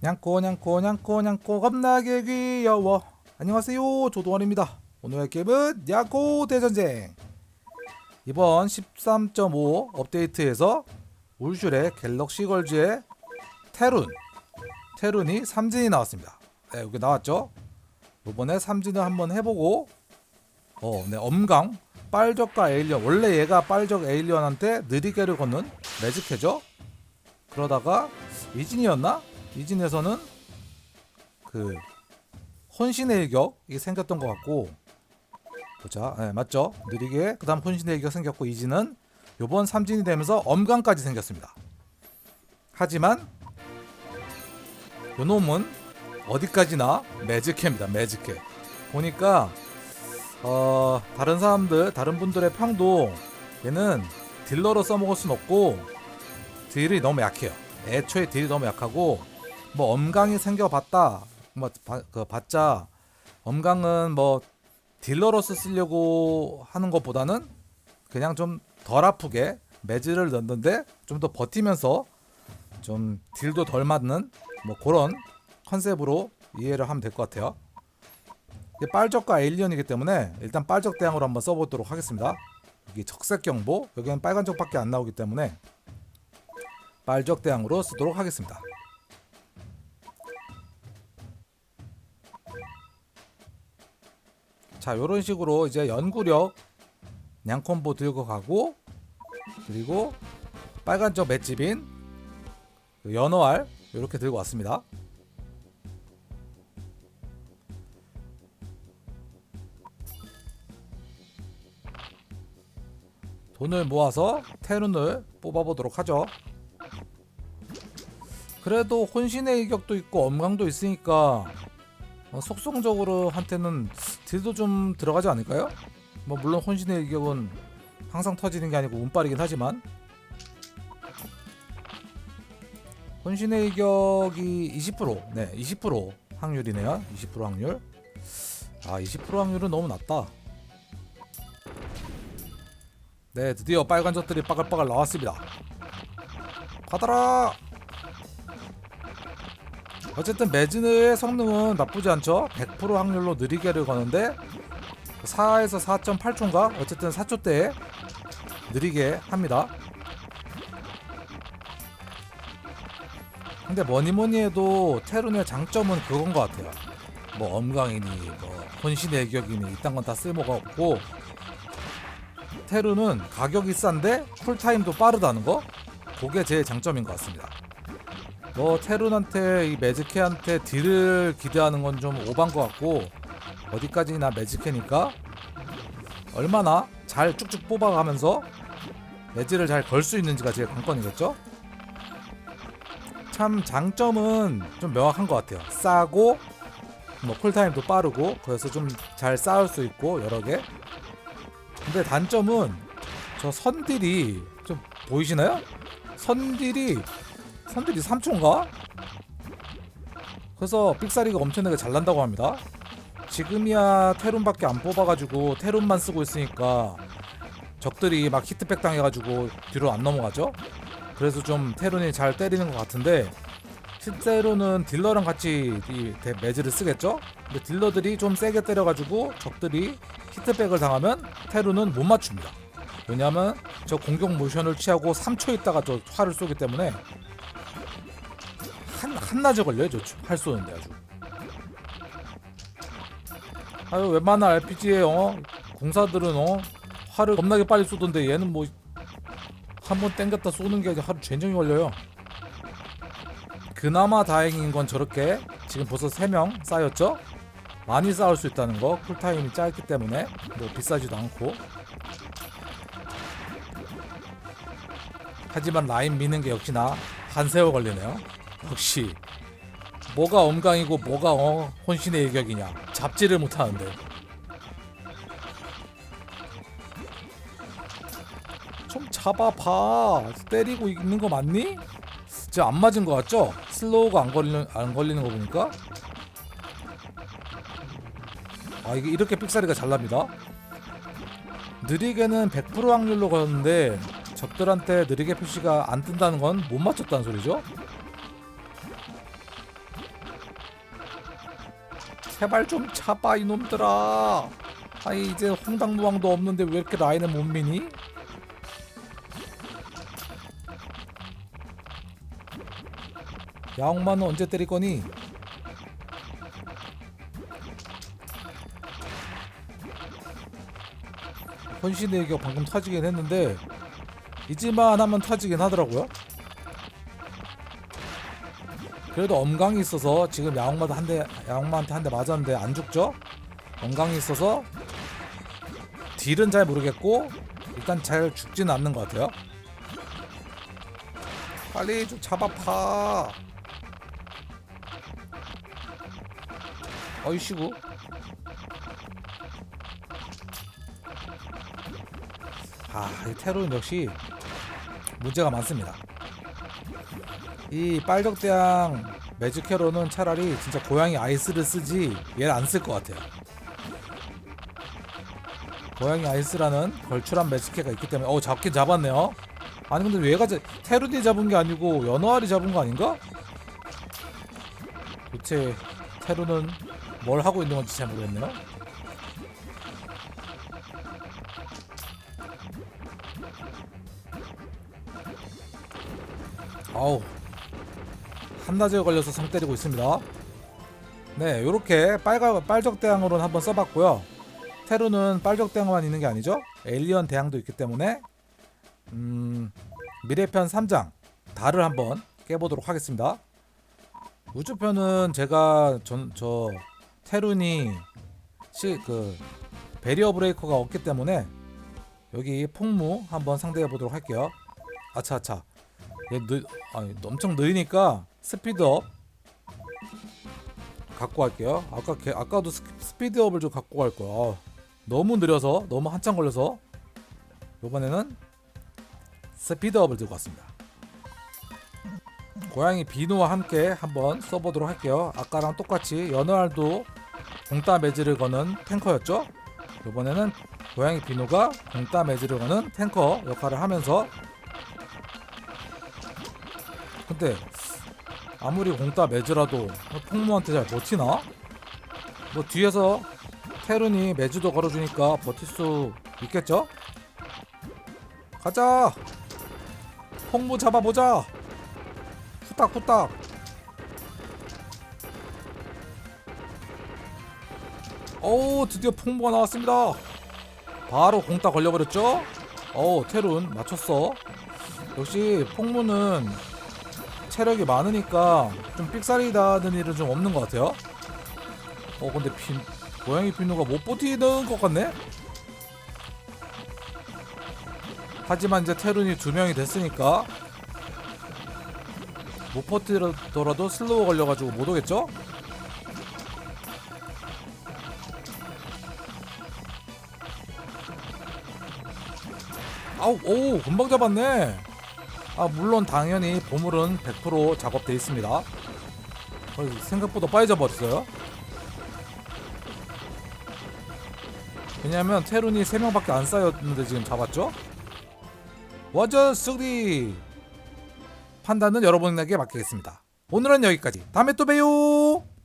냥꼬 냥꼬 냥꼬 냥꼬 겁나게 귀여워. 안녕하세요. 조동원입니다. 오늘의 게임은 냥꼬 대전쟁. 이번 13.5 업데이트에서 울슐의 갤럭시 걸즈의 테룬 테룬이 삼진이 나왔습니다. 네 여기 나왔죠? 이번에 삼진을 한번 해보고 어, 네 엄강 빨적과 에일리언 원래 얘가 빨적 에일리언한테 느리게를 걷는 매직해죠? 그러다가 이진이었나? 이진에서는 그 혼신의 일격이 생겼던 것 같고 보자. 네, 맞죠? 느리게. 그 다음 혼신의 일격 생겼고 이진은 요번 삼진이 되면서 엄강까지 생겼습니다. 하지만 요 놈은 어디까지나 매직해입니다 매직해. 보니까 어 다른 사람들 다른 분들의 평도 얘는 딜러로 써먹을 순 없고 딜이 너무 약해요. 애초에 딜이 너무 약하고 뭐 엄강이 생겨봤다 뭐 바, 그 봤자 엄강은 뭐 딜러로서 쓰려고 하는 것보다는 그냥 좀 덜 아프게 매즈를 넣는데 좀 더 버티면서 좀 딜도 덜 맞는 뭐 그런 컨셉으로 이해를 하면 될 것 같아요. 이게 빨적과 에일리언이기 때문에 일단 빨적 대항으로 한번 써보도록 하겠습니다. 여기 적색 경보 여기는 빨간 적밖에 안 나오기 때문에 빨적 대항으로 쓰도록 하겠습니다. 자, 이런 식으로 이제 연구력 냥콤보 들고 가고 그리고 빨간적 맷집인 그 연어알 이렇게 들고 왔습니다. 돈을 모아서 테룬을 뽑아보도록 하죠. 그래도 혼신의 일격도 있고 엄강도 있으니까 어, 속성적으로 한테는 딜도 좀 들어가지 않을까요? 뭐 물론 혼신의 일격은 항상 터지는 게 아니고 운빨이긴 하지만 혼신의 일격이 20% 네, 20% 확률이네요. 20% 확률. 아, 20% 확률은 너무 낮다. 네, 드디어 빨간 젖들이 빠글빠글 나왔습니다. 받아라! 어쨌든 매즈의 성능은 나쁘지 않죠. 100% 확률로 느리게를 거는데 4에서 4.8초인가? 어쨌든 4초대에 느리게 합니다. 근데 뭐니 뭐니 해도 테룬의 장점은 그건 것 같아요. 뭐 엄강이니 뭐 혼신의 일격이니 이딴 건 다 쓸모가 없고 테룬은 가격이 싼데 쿨타임도 빠르다는 거 그게 제일 장점인 것 같습니다. 뭐 테룬한테 이 매직캐한테 딜을 기대하는 건 좀 오반 것 같고 어디까지나 매직캐니까 얼마나 잘 쭉쭉 뽑아가면서 매질을 잘걸 수 있는지가 제일 관건이겠죠. 참 장점은 좀 명확한 것 같아요. 싸고 뭐 쿨타임도 빠르고 그래서 좀잘 쌓을 수 있고 여러 개. 근데 단점은 저 선딜이 좀 보이시나요? 선딜이 선딜이 3초인가? 그래서 삑사리가 엄청나게 잘 난다고 합니다. 지금이야 테룬밖에 안 뽑아가지고 테룬만 쓰고 있으니까 적들이 막 히트백 당해가지고 뒤로 안 넘어가죠. 그래서 좀 테룬이 잘 때리는 것 같은데 실제로는 딜러랑 같이 이 대- 매즈를 쓰겠죠. 근데 딜러들이 좀 세게 때려가지고 적들이 히트백을 당하면 테룬은 못 맞춥니다. 왜냐하면 저 공격 모션을 취하고 3초 있다가 저 활을 쏘기 때문에 한 한낮에 걸려요. 저활 쏘는데 아주. 아유 웬만한 RPG에 어 공사들은 어 활을 겁나게 빨리 쏘던데 얘는 뭐 한 번 땡겼다 쏘는 게 아니라 하루全정이 걸려요. 그나마 다행인 건 저렇게 지금 벌써 3명 쌓였죠? 많이 쌓을 수 있다는 거 쿨타임이 짧기 때문에 뭐 비싸지도 않고 하지만 라인 미는 게 역시나 한 세월 걸리네요 역시 뭐가 엄강이고 뭐가 어 혼신의 일격이냐 잡지를 못하는데 좀 잡아봐 때리고 있는 거 맞니? 지금 안 맞은 거 같죠? 슬로우가 안 걸리는 안 걸리는 거 보니까 아 이게 이렇게 삑사리가 잘 납니다. 느리게는 100% 확률로 걸었는데 적들한테 느리게 표시가 안 뜬다는 건 못 맞췄다는 소리죠. 제발 좀 잡아 이놈들아 아니 이제 홍당무왕도 없는데 왜 이렇게 라인을 못 미니? 야옹마는 언제 때릴 거니? 헌신의 얘기가 방금 터지긴 했는데 이지만 하면 터지긴 하더라고요. 그래도 엄강이 있어서 지금 야옹마도 한 대 야옹마한테 한 대 맞았는데 안 죽죠? 엄강이 있어서 딜은 잘 모르겠고 일단 잘 죽지는 않는 것 같아요. 빨리 좀 잡아파. 어이씨구. 아, 이 테로는 역시 문제가 많습니다. 이 빨적대양 매직캐로는 차라리 진짜 고양이 아이스를 쓰지 얘를 안 쓸 것 같아요. 고양이 아이스라는 걸출한 매직캐가 있기 때문에 어 잡긴 잡았네요. 아니 근데 얘가 자- 테루디 잡은 게 아니고 연어알이 잡은 거 아닌가? 도대체 테루는 뭘 하고 있는 건지 잘 모르겠네요. 아우 한낮에 걸려서 상 때리고 있습니다. 네, 요렇게 빨가 빨적 대항으로는 한번 써봤고요. 테루는 빨적 대항만 있는 게 아니죠. 에일리언 대항도 있기 때문에 음, 미래편 3장 달을 한번 깨보도록 하겠습니다. 우주편은 제가 전, 저 테룬이 시, 그 베리어 브레이커가 없기 때문에 여기 폭무 한번 상대해 보도록 할게요. 아차아차. 얘 느, 아니, 엄청 느리니까 스피드업 갖고 갈게요. 아까 개, 아까도 스, 스피드업을 좀 갖고 갈 거야. 아, 너무 느려서 너무 한참 걸려서 이번에는 스피드업을 들고 왔습니다. 고양이 비누와 함께 한번 써보도록 할게요. 아까랑 똑같이 연어알도 공따 매질을 거는 탱커였죠. 이번에는 고양이 비누가 공따 매질을 거는 탱커 역할을 하면서 근데 아무리 공따 매즈라도 폭무한테 잘 버티나? 뭐 뒤에서 테룬이 매즈도 걸어주니까 버틸 수 있겠죠? 가자! 폭무 잡아보자! 후딱 후딱! 어우 드디어 폭무가 나왔습니다 바로 공따 걸려버렸죠? 어우 테룬 맞췄어 역시 폭무는 체력이 많으니까 좀 삑사리다는 일은 좀 없는 것 같아요. 어 근데 빈 고양이 비누가 못 버티는 것 같네. 하지만 이제 테룬이 두 명이 됐으니까 못 버티더라도 슬로우 걸려가지고 못 오겠죠? 아우 오 금방 잡았네. 아 물론 당연히 보물은 100% 작업돼 있습니다. 어, 생각보다 빨리 잡았어요. 왜냐면 테룬이 3명밖에 안 쌓였는데 지금 잡았죠? 워저 쓰리 판단은 여러분에게 맡기겠습니다. 오늘은 여기까지. 다음에 또 봬요.